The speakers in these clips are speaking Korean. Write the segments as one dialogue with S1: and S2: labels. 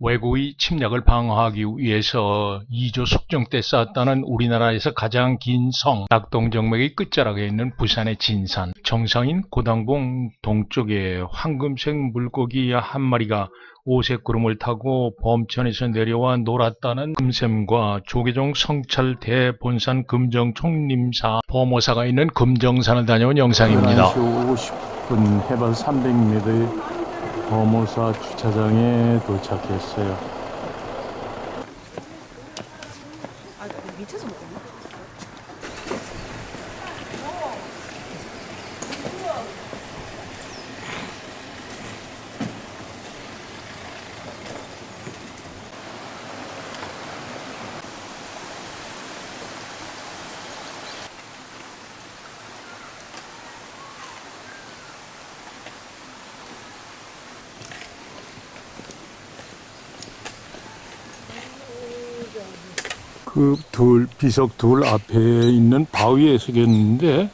S1: 외국의 침략을 방어하기 위해서 2조 숙정 때 쌓았다는 우리나라에서 가장 긴 성, 낙동정맥의 끝자락에 있는 부산의 진산, 정상인 고당봉 동쪽에 황금색 물고기 한 마리가 오색 구름을 타고 범천에서 내려와 놀았다는 금샘과 조계종 성찰 대본산 금정 총림사 범호사가 있는 금정산을 다녀온 영상입니다.
S2: 11시 50분 해발 300m의 범호사 주차장에 도착했어요. 그 둘, 비석 둘 앞에 있는 바위에 서겠는데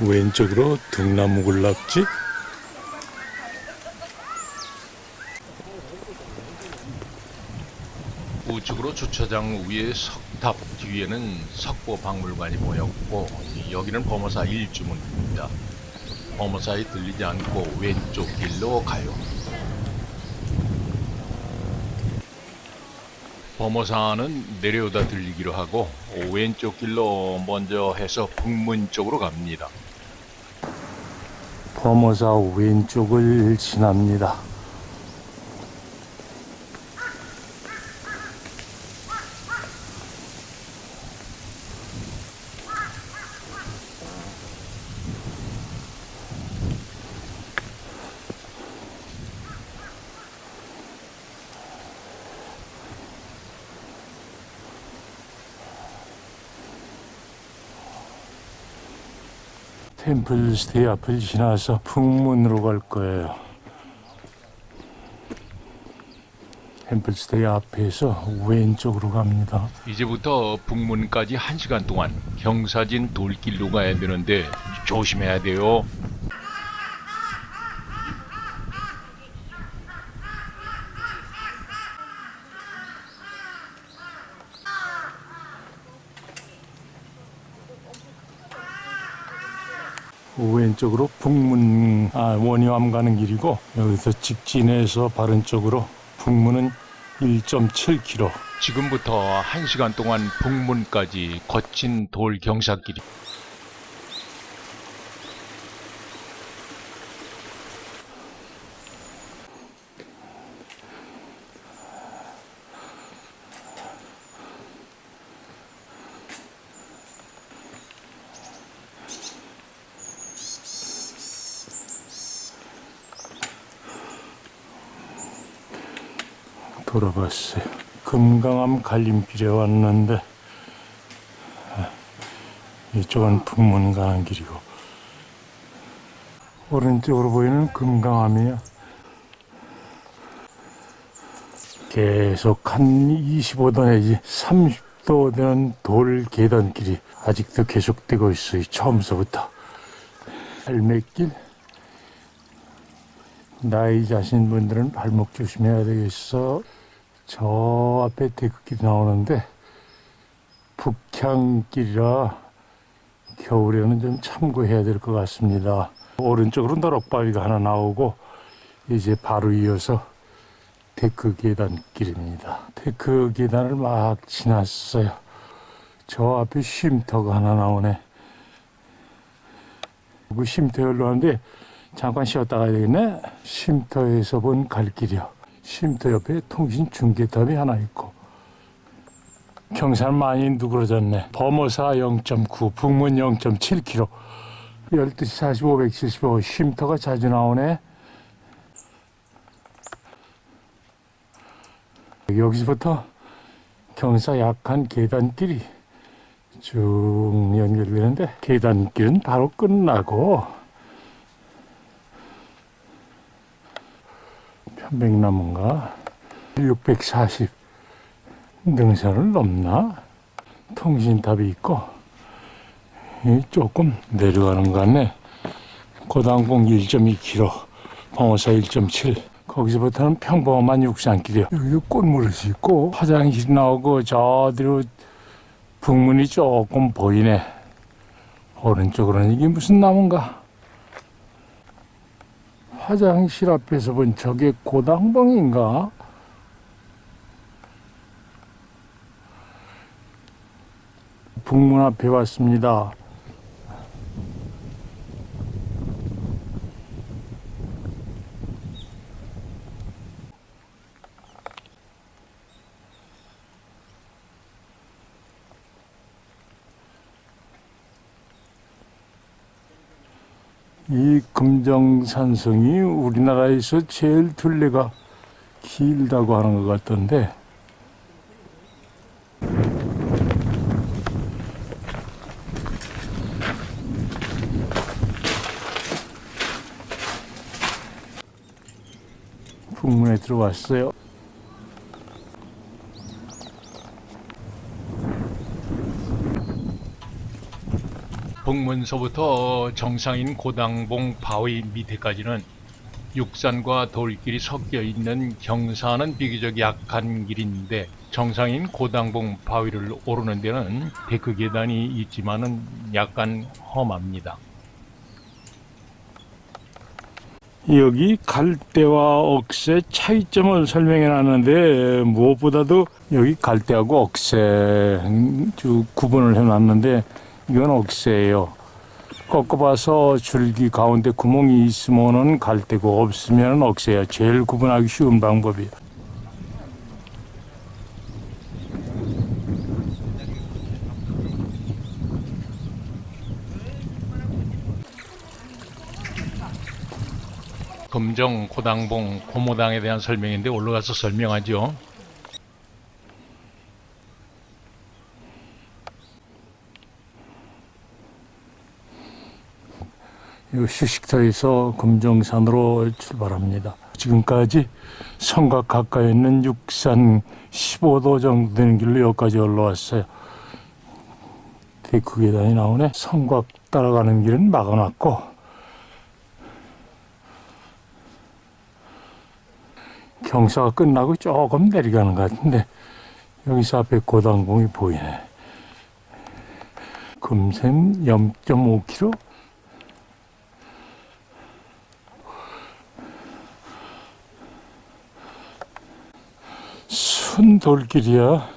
S2: 왼쪽으로 등나무 군락지
S1: 우측으로 주차장 위에 석탑 뒤에는 석보박물관이 보였고 여기는 범어사 일주문입니다. 범어사에 들리지 않고 왼쪽 길로 가요. 범어사는 내려오다 들리기로 하고 왼쪽 길로 먼저 해서 북문 쪽으로 갑니다.
S2: 범호사 왼쪽을 지납니다. 템플스테이 앞을 지나서 북문으로 갈 거예요. 템플스테이 앞에서 왼쪽으로 갑니다.
S1: 이제부터 북문까지 1시간 동안 경사진 돌길로 가야 되는데 조심해야 돼요.
S2: 왼쪽으로 북문 아, 원효암 가는 길이고 여기서 직진해서 바른 쪽으로 북문은 1.7km
S1: 지금부터 1시간 동안 북문까지 거친 돌 경사길이
S2: 돌아봤어요. 금강암 갈림길에 왔는데 아, 이쪽은 가는 길이고 오른쪽으로 보이는 금강암이야. 계속 한 25도 내지 30도 되는 돌 계단길이 아직도 계속되고 있어요. 처음서부터 할매길 나이 자신 분들은 발목 조심해야 되겠어. 저 앞에 데크길이 나오는데 북향길이라 겨울에는 좀 참고해야 될 것 같습니다. 오른쪽으로 너럭바위가 하나 나오고 이제 바로 이어서 데크 계단 길입니다. 데크 계단을 막 지났어요. 저 앞에 쉼터가 하나 나오네. 그 쉼터 열로 하는데 잠깐 쉬었다 가야 되겠네. 쉼터에서 본 갈 길이요. 쉼터 옆에 통신 중계탑이 하나 있고. 경산 많이 누그러졌네. 범어사 0.9, 북문 0.7km. 12시 45, 175. 쉼터가 자주 나오네. 여기서부터 경사 약한 계단길이 쭉 연결되는데 계단길은 바로 끝나고 편백나무인가 640 능선을 넘나 통신탑이 있고 이 조금 내려가는 거 같네 고당봉 1.2km, 방어사 1.7. 거기서부터는 평범한 육산길이요. 여기도 꽃무릇이 있고 화장실이 나오고 저 뒤로 북문이 조금 보이네. 오른쪽으로는 이게 무슨 나무인가? 화장실 앞에서 본 저게 고당봉인가? 북문 앞에 왔습니다. 이 금정산성이 우리나라에서 제일 둘레가 길다고 하는 것 같던데 북문에 들어왔어요.
S1: 북문서부터 정상인 고당봉 바위 밑에까지는 육산과 돌길이 섞여 있는 경사는 비교적 약한 길인데 정상인 고당봉 바위를 오르는 데는 데크 계단이 있지만은 약간 험합니다.
S2: 여기 갈대와 억새 차이점을 설명해 놨는데 무엇보다도 여기 갈대하고 억새 주 구분을 해 놨는데 이건 억새예요. 꺾어봐서 줄기 가운데 구멍이 있으면은 갈대고 없으면 억새야. 제일 구분하기 쉬운 방법이에요.
S1: 금정, 고당봉, 고모당에 대한 설명인데 올라가서 설명하죠.
S2: 휴식터에서 금정산으로 출발합니다. 지금까지 성곽 가까이 있는 육산 15도 정도 되는 길로 여기까지 올라왔어요. 데크 계단이 나오네. 성곽 따라가는 길은 막아놨고 경사가 끝나고 조금 내려가는 것 같은데 여기서 앞에 고당봉이 보이네. 금샘 0.5km 순돌길이야.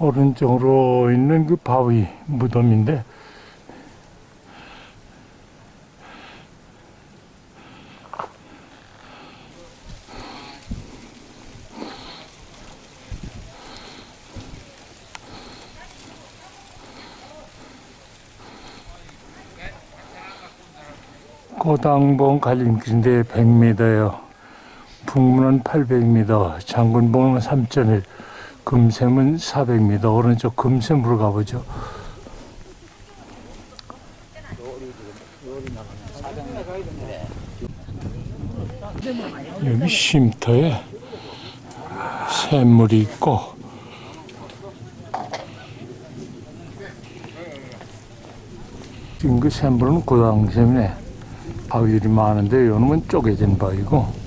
S2: 오른쪽으로 있는 그 바위 무덤인데 고당봉 갈림길인데 100m예요. 북문은 800m, 장군봉은 3.1, 금샘은 400m. 오른쪽 금샘으로 가보죠. 여기 쉼터에 샘물이 있고 지금 그 샘물은 고당샘이네. 바위들이 많은데 요놈은 쪼개진 바위고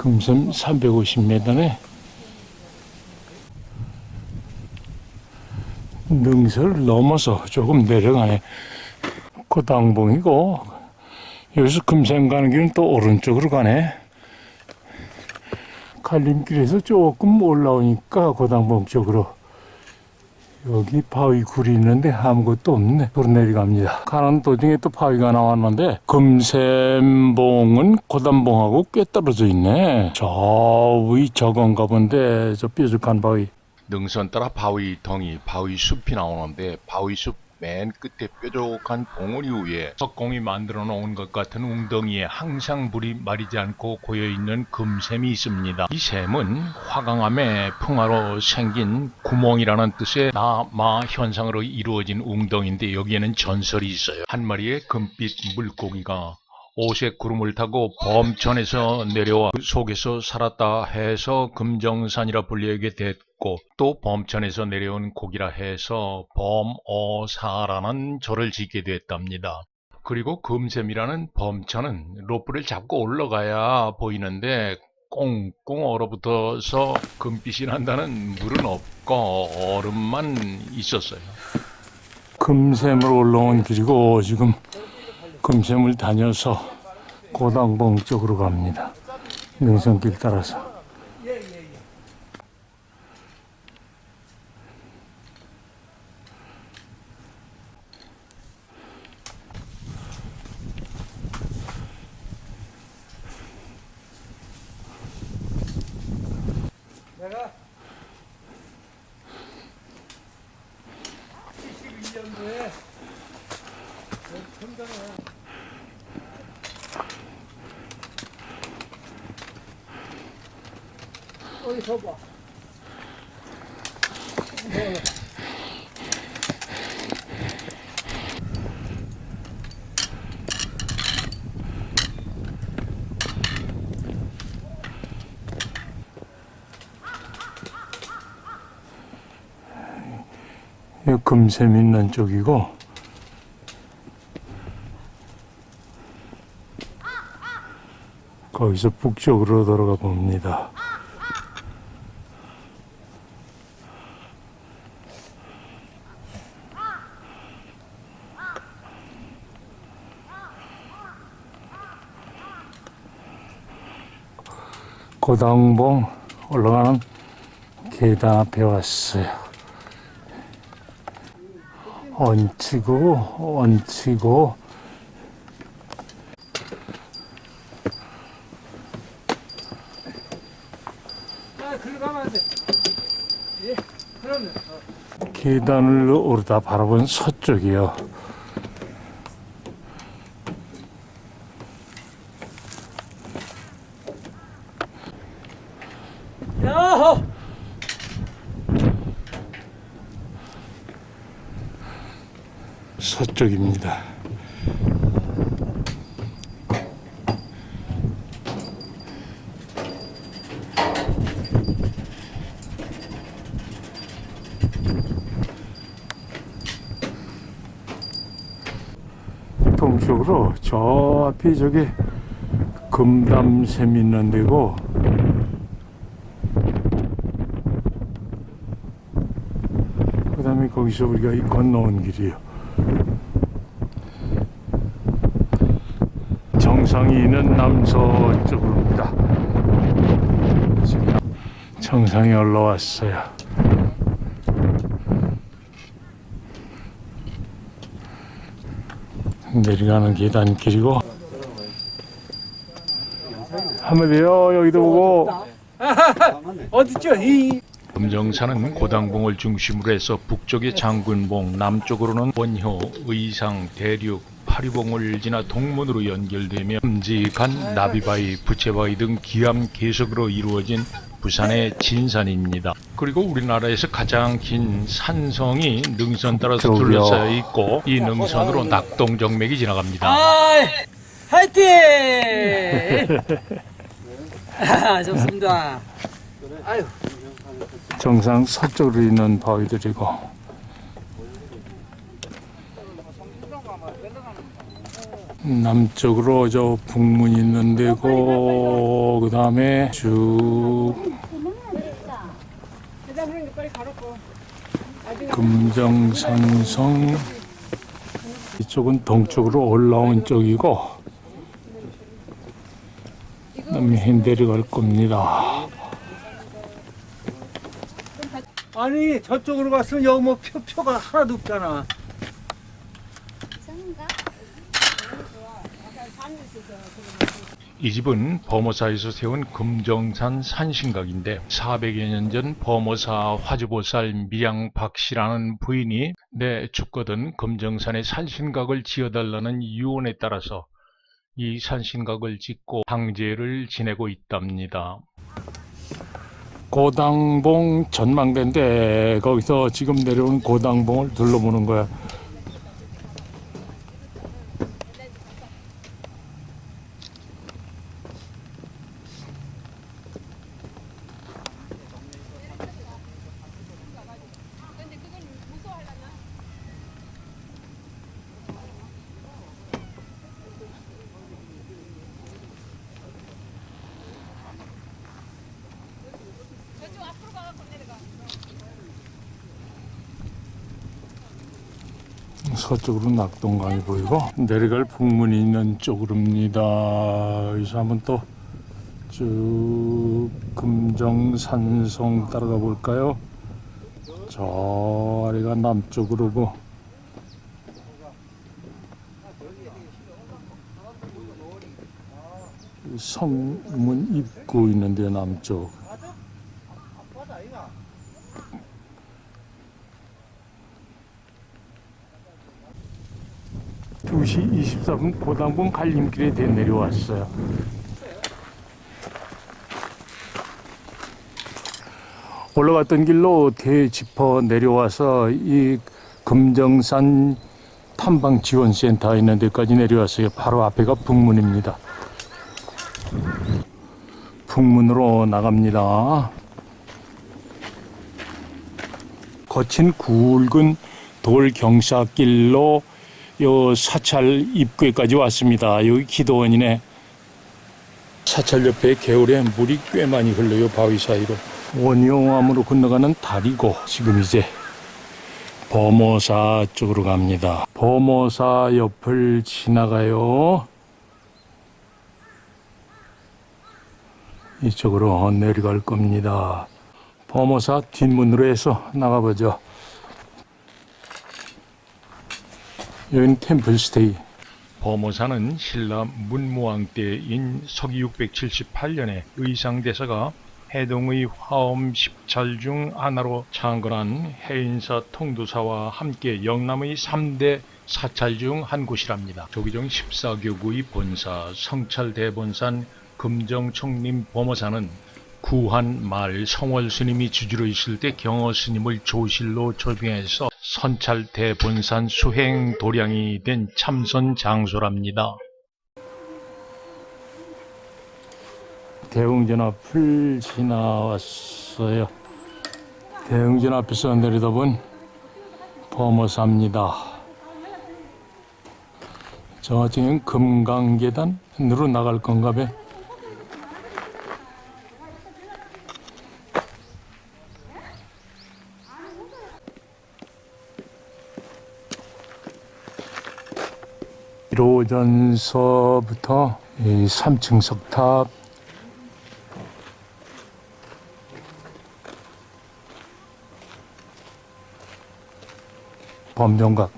S2: 금섬 350m네. 능선을 넘어서 조금 내려가네. 고당봉이고 여기서 금샘 가는 길은 또 오른쪽으로 가네. 갈림길에서 조금 올라오니까 고당봉 쪽으로 여기 바위 굴이 있는데 아무것도 없네. 도로 내려갑니다. 가는 도중에 또 바위가 나왔는데 금샘봉은 고단봉하고 꽤 떨어져 있네. 저 위 저건가 본데 저 뾰족한 바위.
S1: 능선 따라 바위 덩이, 바위 숲이 나오는데 바위 숲 맨 끝에 뾰족한 봉우리 위에 석공이 만들어 놓은 것 같은 웅덩이에 항상 물이 마르지 않고 고여 있는 금샘이 있습니다. 이 샘은 화강암의 풍화로 생긴 구멍이라는 뜻의 나마 현상으로 이루어진 웅덩이인데 여기에는 전설이 있어요. 한 마리의 금빛 물고기가 오색 구름을 타고 범천에서 내려와 그 속에서 살았다 해서 금정산이라 불리게 됐고 또 범천에서 내려온 곡이라 해서 범어사라는 절을 짓게 됐답니다. 그리고 금샘이라는 범천은 로프를 잡고 올라가야 보이는데 꽁꽁 얼어붙어서 금빛이 난다는 물은 없고 얼음만 있었어요.
S2: 금샘으로 올라온 길이고 지금 금샘을 다녀서 고당봉 쪽으로 갑니다. 능선길 따라서.
S3: 내가 72년도에 평당에 어디 서봐.
S2: 이 금샘 있는 쪽이고 거기서 북쪽으로 돌아가 봅니다. 고당봉 올라가는 계단 앞에 왔어요. 얹히고 얹히고.
S3: 예. 어.
S2: 계단을 오르다 바라본 서쪽이요.
S3: 야호!
S2: 서쪽입니다. 동쪽으로 저 앞이 저기 금담샘 있는 데고 그 다음에 거기서 우리가 이 건너온 길이요. 정상이 있는 남서쪽으로입니다. 지금 정상에 올라왔어요. 내려가는 계단길이고 한마디요 여기도 보고
S3: 어디죠? 이
S1: 금정산은 고당봉을 중심으로 해서 북쪽의 장군봉, 남쪽으로는 원효, 의상, 대륙, 파리봉을 지나 동문으로 연결되며 끔직한 나비바위, 부채바위 등 기암 계석으로 이루어진 부산의 진산입니다. 그리고 우리나라에서 가장 긴 산성이 능선 따라서. 둘러싸여 있고 이 능선으로 낙동정맥이 지나갑니다.
S3: 아, 화이팅! 아, 좋습니다. 아유,
S2: 정상 서쪽으로 있는 바위들이고. 남쪽으로 저 북문 있는 데고 그 다음에 쭉. 금정산성. 이쪽은 동쪽으로 올라온 쪽이고 그다음에 핸델이 갈 겁니다.
S3: 아니 저쪽으로 갔으면 여기 뭐 표, 표가 하나도 없잖아.
S1: 이 집은 범어사에서 세운 금정산 산신각인데 400여 년전 범어사 화주보살 밀양박씨라는 부인이 내 죽거든 금정산에 산신각을 지어달라는 유언에 따라서 이 산신각을 짓고 항제를 지내고 있답니다.
S2: 고당봉 전망대인데 거기서 지금 내려온 고당봉을 둘러보는 거야. 서쪽으로 낙동강이 보이고 내려갈 북문이 있는 쪽으로입니다. 여기서 한번 또 쭉 금정산성 따라가 볼까요? 저 아래가 남쪽으로고 성문 입구 있는데 남쪽 2시 24분 고당봉 갈림길에 대 내려왔어요. 올라갔던 길로 대짚어 내려와서 이 금정산 탐방 지원센터 있는 데까지 내려왔어요. 바로 앞에가 북문입니다. 북문으로 나갑니다. 거친 굵은 돌 경사길로 요 사찰 입구에까지 왔습니다. 여기 기도원이네. 사찰 옆에 개울에 물이 꽤 많이 흘러요. 바위 사이로. 원효암으로 건너가는 다리고 지금 이제 범어사 쪽으로 갑니다. 범어사 옆을 지나가요. 이쪽으로 내려갈 겁니다. 범어사 뒷문으로 해서 나가보죠. 여기는 템플스테이.
S1: 범어사는 신라 문무왕 때인 서기 678년에 의상대사가 해동의 화엄 10찰 중 하나로 창건한 해인사 통도사와 함께 영남의 3대 사찰 중 한 곳이랍니다. 조기종 14교구의 본사 성찰대본산 금정총림 범어사는 구한 말 성월 스님이 주지로 있을 때 경어 스님을 조실로 초빙해서 선찰 대 본산 수행 도량이 된 참선 장소랍니다.
S2: 대웅전 앞을 지나왔어요. 대웅전 앞에서 내려다본 범어사입니다. 저쪽엔 금강계단으로 나갈 건가 봐. 일호전서부터 이 3층 석탑. 범병각.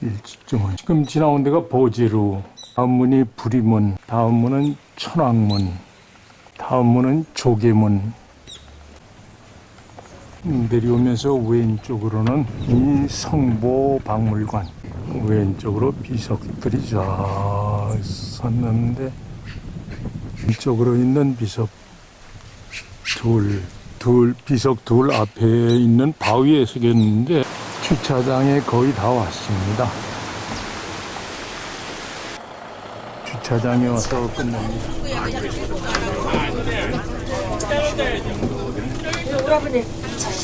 S2: 일직주문 지금 지나온 데가 보제루 다음 문이 부리문 다음 문은 천왕문 다음 문은 조계문 내려오면서 왼쪽으로는 이 성보 박물관 왼쪽으로 비석들이 쫙 섰는데 이쪽으로 있는 비석 둘, 둘 비석 둘 앞에 있는 바위에 서겠는데 주차장에 거의 다 왔습니다. 주차장에 와서 끝납니다.
S4: 저희가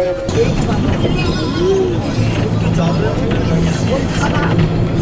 S2: Thank you.